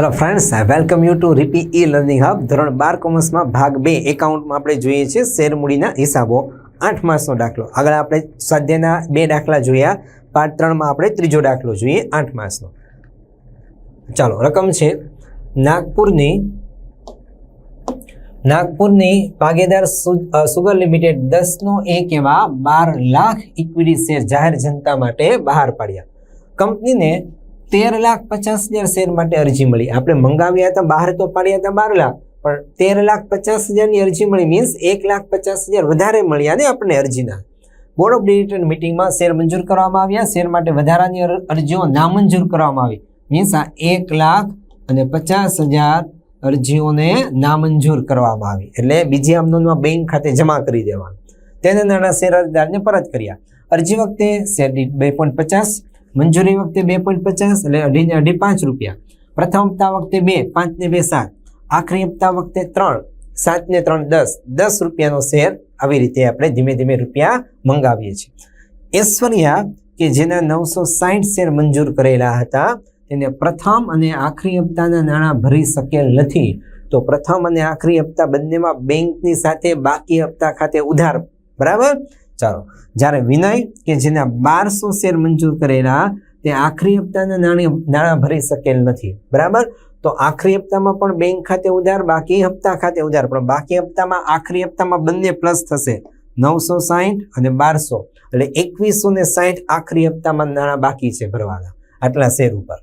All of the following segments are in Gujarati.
Hello friends welcome you to રીપી e learning hub ધોરણ બાર કોમર્સમાં ભાગ બે એકાઉન્ટમાં આપણે જોઈએ છીએ શેરમૂડીના હિસાબો આઠ માસનો દાખલો. આગળ આપણે સ્વાધ્યાયના બે દાખલા જોયા. પાર્ટ ત્રણમાં આપણે ત્રીજો દાખલો જોઈએ, આઠ માસનો ચાલો, રકમ છે નાગપુરની નાગપુરની ભાગીદાર સુગર લિમિટેડ દસનો એક એવા બાર લાખ ઇક્વિટી શેર જાહેર જનતા માટે બહાર પાડ્યા. કંપનીને તેર લાખ પચાસ હજાર શેર માટે અરજી મળી. આપણે મંગાવ્યા હતા, બહાર તો પાડ્યા હતા બાર લાખ, પણ તેર લાખ પચાસ હજારની અરજી મળી મીન્સ એક લાખ પચાસ હજાર વધારે મળ્યા ને આપણને અરજીના. બોર્ડ ઓફ ડિરેક્ટર મિટિંગમાં શેર મંજૂર કરવામાં આવ્યા. શેર માટે વધારાની અરજીઓ નામંજૂર કરવામાં આવી. મીન્સ આ એક લાખ અને પચાસ હજાર અરજીઓને નામંજૂર કરવામાં આવી. એટલે બીજી આમદનમાં બેંક ખાતે જમા કરી દેવાનું. તેને નાણાં શેર અરજદારને પરત કર્યા. અરજી વખતે શેર દીઠ બે પોઈન્ટ પચાસ મંજૂરી વખતે બે પોઈન્ટ પચાસ એટલે અઢીને અઢી પાંચ રૂપિયા. પ્રથમ હપ્તા વખતે બે, પાંચ ને બે સાત. આખરી હપ્તા વખતે ત્રણ, સાત ને ત્રણ દસ. દસ રૂપિયાનો શેર આવી રીતે આપણે ધીમે ધીમે રૂપિયા મંગાવીએ છીએ. ઐશ્વર્યા કે જેના નવસો સાઠ શેર મંજૂર કરેલા હતા, તેને પ્રથમ અને આખરી હપ્તાના નાણાં ભરી શકેલ નથી. તો પ્રથમ અને આખરી હપ્તા બંનેમાં બેંકની સાથે બાકી હપ્તા ખાતે ઉધાર. બરાબર? ચાલો. જ્યારે વિનય કે જેના બારસો શેર મંજૂર કરેલા તે આખરી હપ્તાના નાણાં ભરી શકેલ નથી. બરાબર? તો આખરી હપ્તામાં પણ બેંક ખાતે ઉધાર, બાકી હપ્તા ખાતે ઉધાર. પણ બાકી હપ્તામાં આખરી હપ્તામાં બંને પ્લસ થશે. નવસો સાહીઠ અને બારસો. એટલે એકવીસો ને સાહીઠ આખરી હપ્તામાં નાણાં બાકી છે ભરવાના આટલા શેર ઉપર.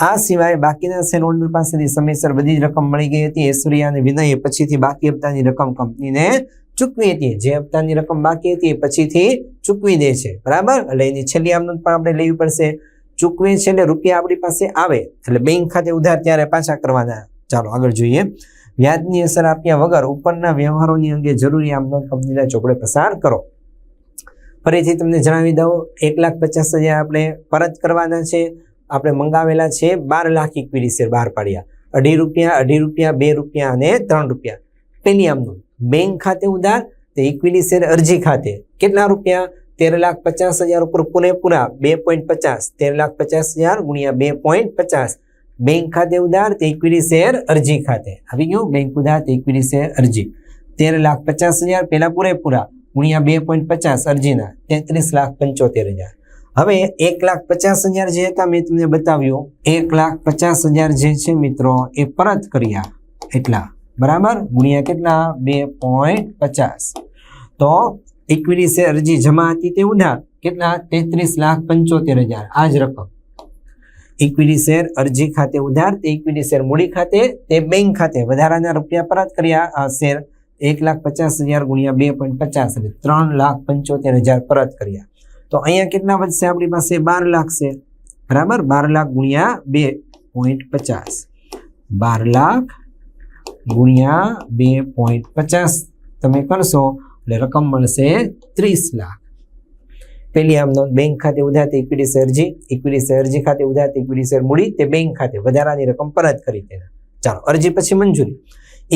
આ સિવાય બાકીના શેર હોલ્ડર પાસેથી સમયસર બધી જ રકમ મળી ગઈ હતી. ઐશ્વર્યા અને વિનયે પછીથી બાકી હપ્તાની રકમ કંપનીને ચૂકવી હતી જે હપ્તાની રકમ બાકી હતી એ પછીથી ચૂકવી દે છે. બરાબર? એટલે એની છેલ્લી આમનોંધ પણ આપણે લેવી પડશે. ચૂકવે છે એટલે રૂપિયા આપણી પાસે આવે. એટલે બેંક ખાતે ઉધાર ત્યારે પાછા કરવાના. ચાલો, આગળ જોઈએ. વ્યાજની અસર આપ્યા વગર ઉપરના વ્યવહારોની અંગે જરૂરી આમનોંધ કંપનીના ચોપડે પસાર કરો. ફરીથી તમને જણાવી દઉં, એક લાખ પચાસ હજાર આપણે પરત કરવાના છે. આપણે મંગાવેલા છે બાર લાખ ઇક્વિટી શેર બહાર પાડ્યા. અઢી રૂપિયા અઢી રૂપિયા, બે રૂપિયા અને ત્રણ રૂપિયા. પેલી આમનોંધ બેંક ખાતે ઉધાર, તે ઇક્વિટી શેર અરજી ખાતે. કેટલા રૂપિયા? તેર લાખ પચાસ હજાર ઉપર પૂરેપૂરા બે પોઈન્ટ પચાસ તેર લાખ પચાસ હજાર ગુણ્યા બે પોઈન્ટ પચાસ બેંક ખાતે ઉધાર, તે ઇક્વિટી શેર અરજી ખાતે. આવી ગયું? બેંક ઉધાર, તે ઇક્વિટી શેર અરજી. તેર લાખ પચાસ હજાર પહેલાં પૂરેપૂરા ગુણ્યા બે પોઈન્ટ પચાસ અરજીના. તેત્રીસ લાખ પંચોતેર હજાર. હવે એક લાખ પચાસ હજાર જે હતા, મેં તમને બતાવ્યું. એક લાખ પચાસ હજાર જે છે, મિત્રો, એ પરત કર્યા. એટલા. બરાબર? ગુણ્યા કેટલા? બે પોઈન્ટ પચાસ. તો ઇક્વિટી શેર અરજી જમા હતી તે ઉધાર. કેટલા? તેત્રીસ લાખ પંચોતેર હજાર. આ જ રકમ. ઇક્વિટી શેર અરજી ખાતે ઉધાર, તે ઇક્વિટી શેર મૂડી ખાતે, તે બેંક ખાતે. વધારાના રૂપિયા પરત કર્યા. શેર એક લાખ પચાસ હજાર ગુણ્યા બે પોઈન્ટ પચાસ એટલે ત્રણ લાખ પંચોતેર હજાર પરત કર્યા. તો અહીંયા કેટલા વધશે? આપણી પાસે બાર લાખ છે. બરાબર? બાર લાખ ગુણ્યા બે પોઈન્ટ પચાસ. બાર લાખ ગુણ્યા બે પોઈન્ટ પચાસ. તમે કરશો એટલે રકમ મળશે ત્રીસ લાખ. પેલી આમ નોંધ બેંક ખાતે ઉધાર તે ઇક્વિટી અરજી ઇક્વિટી અરજી ખાતે ઉધાર તે ઇક્વિટી શેર મૂડી તે બેંક ખાતે વધારાની રકમ પરત કરી તેના ચાલો, અરજી પછી મંજૂરી.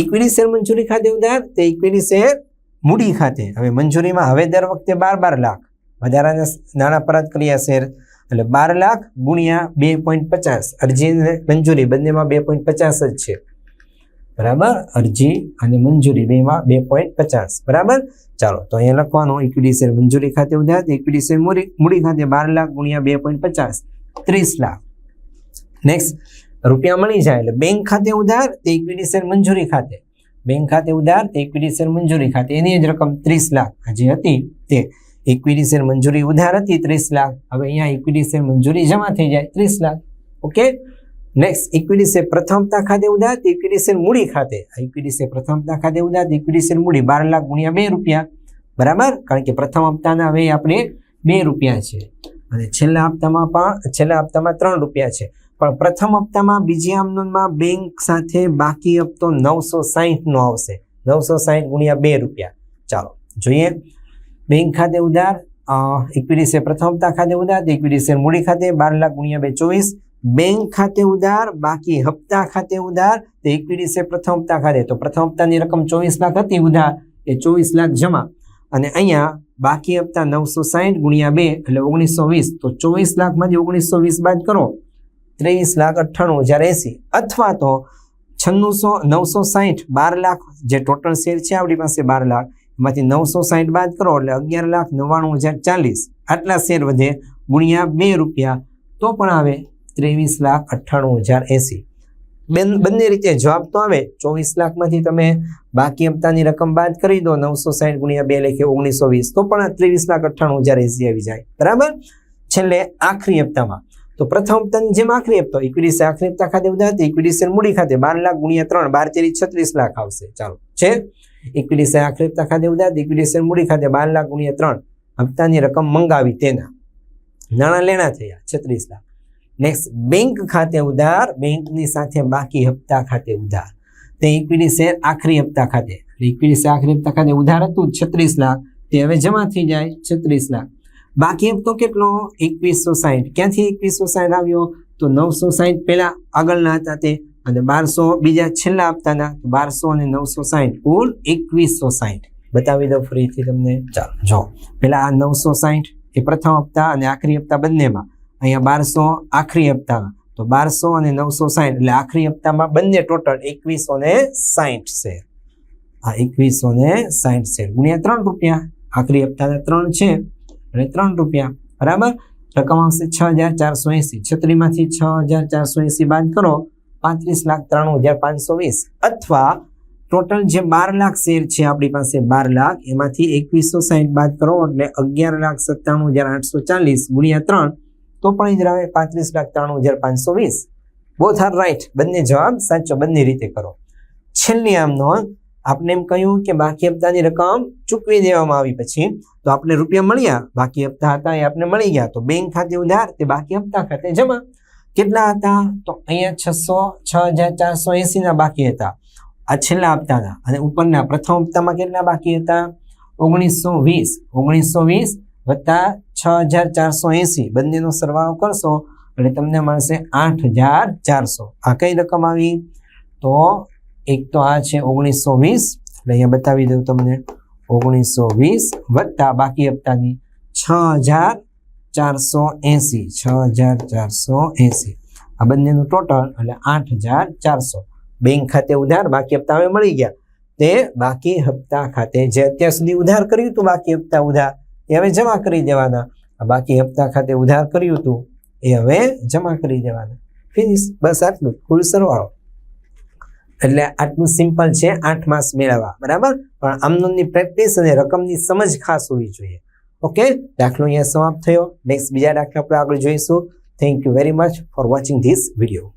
ઇક્વિટી શેર મંજૂરી ખાતે ઉધાર તે ઇક્વિટી શેર મૂડી ખાતે. હવે મંજૂરીમાં હવે દર વખતે બાર બાર લાખ. વધારાના નાણાં પરત કર્યા શેર એટલે બાર લાખ ગુણ્યા બે પોઈન્ટ પચાસ. અરજી મંજૂરી બંનેમાં બે પોઈન્ટ પચાસ જ છે. બરાબર? અરજી અને મંજૂરી બેમાં બે પોઈન્ટ પચાસ. બરાબર? ચાલો, તો અહીંયા લખવાનું, ઇક્વિટી શેર મંજૂરી ખાતે ઉધાર ઇક્વિટી શેર મૂડી મૂડી ખાતે બાર લાખ ગુણ્યા બે પોઈન્ટ પચાસ, ત્રીસ લાખ. નેક્સ્ટ રૂપિયા મળી જાય એટલે બેંક ખાતે ઉધાર, તે ઇક્વિટી શેર મંજૂરી ખાતે. બેંક ખાતે ઉધાર, તે ઇક્વિટી શેર મંજૂરી ખાતે. એની જ રકમ ત્રીસ લાખ. જે હતી તે ઇક્વિટી શેર મંજૂરી ઉધાર હતી, ત્રીસ લાખ. હવે અહીંયા ઇક્વિટી શેર મંજૂરી જમા થઈ જાય, ત્રીસ લાખ. ઓકે નેક્સ્ટ ઇક્વિટી પ્રથમતા ખાતે તે ઇક્વિટી મૂડી ખાતે. આ પ્રથમતા ખાતે ઉધાર ઇક્વિડિશન મૂડી. બાર લાખ ગુણ્યા બે રૂપિયા. બરાબર? કારણ કે પ્રથમ હપ્તાના હવે આપણે બે રૂપિયા છે. અને છેલ્લા હપ્તામાં પણ, છેલ્લા હપ્તામાં ત્રણ રૂપિયા છે. પણ પ્રથમ હપ્તામાં બીજી આમનોંધમાં બેંક સાથે બાકી હપ્તો નવસો સાહીઠનો આવશે. નવસો સાહીઠ ગુણ્યા બે રૂપિયા. ચાલો, જોઈએ. બેંક ખાતે ઉધાર ઇક્વિટી પ્રથમ હપ્તા ખાતે ઉધાર ઇક્વિટી મૂડી ખાતે બાર લાખ ગુણ્યા બે ચોવીસ. બેંક ખાતે ઉધાર, બાકી હપ્તા ખાતે ઉધાર, તે ઇક્વિટી છે પ્રથમ હપ્તા ખાતે. તો પ્રથમ હપ્તાની રકમ ચોવીસ લાખ હતી, ઉધાર એ ચોવીસ લાખ જમા. અને અહીંયા બાકી હપ્તા નવસો સાહીઠ ગુણ્યા બે, એટલે ઓગણીસો વીસ. તો ચોવીસ લાખમાંથી ઓગણીસો વીસ બાદ કરો, ત્રેવીસ લાખ અઠ્ઠાણું હજાર એંસી. અથવા તો છન્નુંસો, નવસો સાહીઠ બાર લાખ, જે ટોટલ શેર છે આપણી પાસે બાર લાખ, એમાંથી નવસો સાહીઠ બાદ કરો, એટલે અગિયાર લાખ નવ્વાણું હજાર ચાલીસ. આટલા શેર વધે ગુણ્યા બે રૂપિયા, તો પણ આવે ત્રેવીસ લાખ અઠ્ઠાણું હજાર એંસી. બેન બંને રીતે જવાબ તો આવે. ચોવીસ લાખમાંથી તમે બાકી હપ્તાની રકમ બાદ કરી દો નવસો સાહીઠ ગુણ્યા બે લેખે ઓગણીસો વીસ. તો પણ ત્રેવીસ લાખ અઠ્ઠાણું હજાર એસી આવી જાય. બરાબર? છેલ્લે આખરી હપ્તામાં. તો પ્રથમ હપ્તાની જેમ આખરી હપ્તો ઇક્વિટી શેર આખરી હપ્તા ખાતે ઉધાર ઇક્વિટી શેર મૂડી ખાતે બાર લાખ ગુણ્યા ત્રણ બાર તેરી છત્રીસ લાખ આવશે. ચાલો છે? ઇક્વિટી શેર આખરી હપ્તા ખાતે ઉધાર ઇક્વિટી શેર મૂડી ખાતે બાર લાખ ગુણ્યા ત્રણ. હપ્તાની રકમ મંગાવી તેના. નાણાં લેણા થયા છત્રીસ લાખ. નેક્સ્ટ બેંક ખાતે ઉધાર બેંકની સાથે બાકી હપ્તા ખાતે ઉધાર. તે ઇક્વિટી શેર આખરી હપ્તા ખાતે. ઇક્વિટી શેર આખરી હપ્તા ખાતે ઉધાર હતું છત્રીસ લાખ. તે હવે જમા થઈ જાય છત્રીસ લાખ. બાકી હપ્તો કેટલો? એકવીસો સાહીઠ ક્યાંથી એકવીસો સાહીઠ આવ્યો? તો નવસો સાહીઠ પહેલા આગળના હતા તે. અને બારસો બીજા છેલ્લા હપ્તાના. બારસો અને નવસો સાહીઠ કુલ એકવીસો સાહીઠ બતાવી દો ફરીથી તમને. ચાલો, જો. પેલા આ નવસો સાહીઠ એ પ્રથમ હપ્તા અને આખરી હપ્તા બંનેમાં. અહીંયા બારસો આખરી હપ્તામાં તો બારસો અને નવસો સાહીઠ, એટલે આખરી હપ્તામાં બંને ટોટલ એકવીસો ને સાહીઠ છે. આ એકવીસો ને સાહીઠ છે. ગુણ્યા ત્રણ રૂપિયા. આખરી હપ્તાના ત્રણ છે. એટલે ત્રણ રૂપિયા. બરાબર? રકમ આવશે છ હજાર ચારસો એંસી. છત્રીમાંથી છ હજાર ચારસો એંસી બાદ કરો, પાંત્રીસ લાખ ત્રાણું હજાર પાંચસો વીસ. અથવા ટોટલ જે બાર લાખ શેર છે આપણી પાસે બાર લાખ, એમાંથી એકવીસો સાહીઠ બાદ કરો, એટલે અગિયાર લાખ સત્તાણું હજાર આઠસો ચાલીસ ગુણ્યા ત્રણ તો પણ આવે પાંત્રીસ લાખ ત્રાણું હજાર પાંચસો વીસ. બોથ આર રાઈટ બંને જવાબ સાચો, બંને રીતે કરો. છેલ્લી આમ નોંધ આપણે એમ કહ્યું કે બાકી હપ્તાની રકમ ચૂકવી દેવામાં આવી પછી તો આપણે રૂપિયા મળ્યા, બાકી હપ્તા હતા એ આપણે મળી ગયા. તો બેંક ખાતે ઉધાર, તે બાકી હપ્તા ખાતે જમા. કેટલા હતા? તો અહીંયા છસો છ હજાર ચારસો એંસીના બાકી હતા. આ છેલ્લા હપ્તાના અને ઉપરના પ્રથમ હપ્તામાં કેટલા બાકી હતા? ઓગણીસો વીસ. ઓગણીસો વીસ વત્તા છ હજાર ચારસો એસી. બંનેનો સરવાળો કરશો એટલે તમને મળશે આઠ હજાર ચારસો. આ કઈ રકમ આવી? તો એક તો આ છે ઓગણીસો વીસ. એટલે અહીંયા બતાવી દઉં તમને. ઓગણીસો વીસ વત્તા બાકી હપ્તાની છ હજાર ચારસો એંસી. છ હજાર ચારસો એંસી. આ બંનેનું ટોટલ એટલે આઠ હજાર ચારસો. બેંક ખાતે ઉધાર, બાકી હપ્તા હવે મળી ગયા. તે બાકી હપ્તા ખાતે જે અત્યાર સુધી ઉધાર કર્યું હતું, બાકી હપ્તા ઉધાર એ હવે જમા કરી દેવાના. આ બાકી હપ્તા ખાતે ઉધાર કર્યું હતું, એ હવે જમા કરી દેવાના. ફિનિશ બસ આટલું. ફૂલ સરવાળો. એટલે આટલું સિમ્પલ છે, આઠ માસ મેળવવા. બરાબર? પણ આમનોની પ્રેક્ટિસ અને રકમની સમજ ખાસ હોવી જોઈએ. ઓકે દાખલો અહીંયા સમાપ્ત થયો. નેક્સ્ટ બીજા દાખલા આપણે આગળ જોઈશું. Thank you very much for watching this video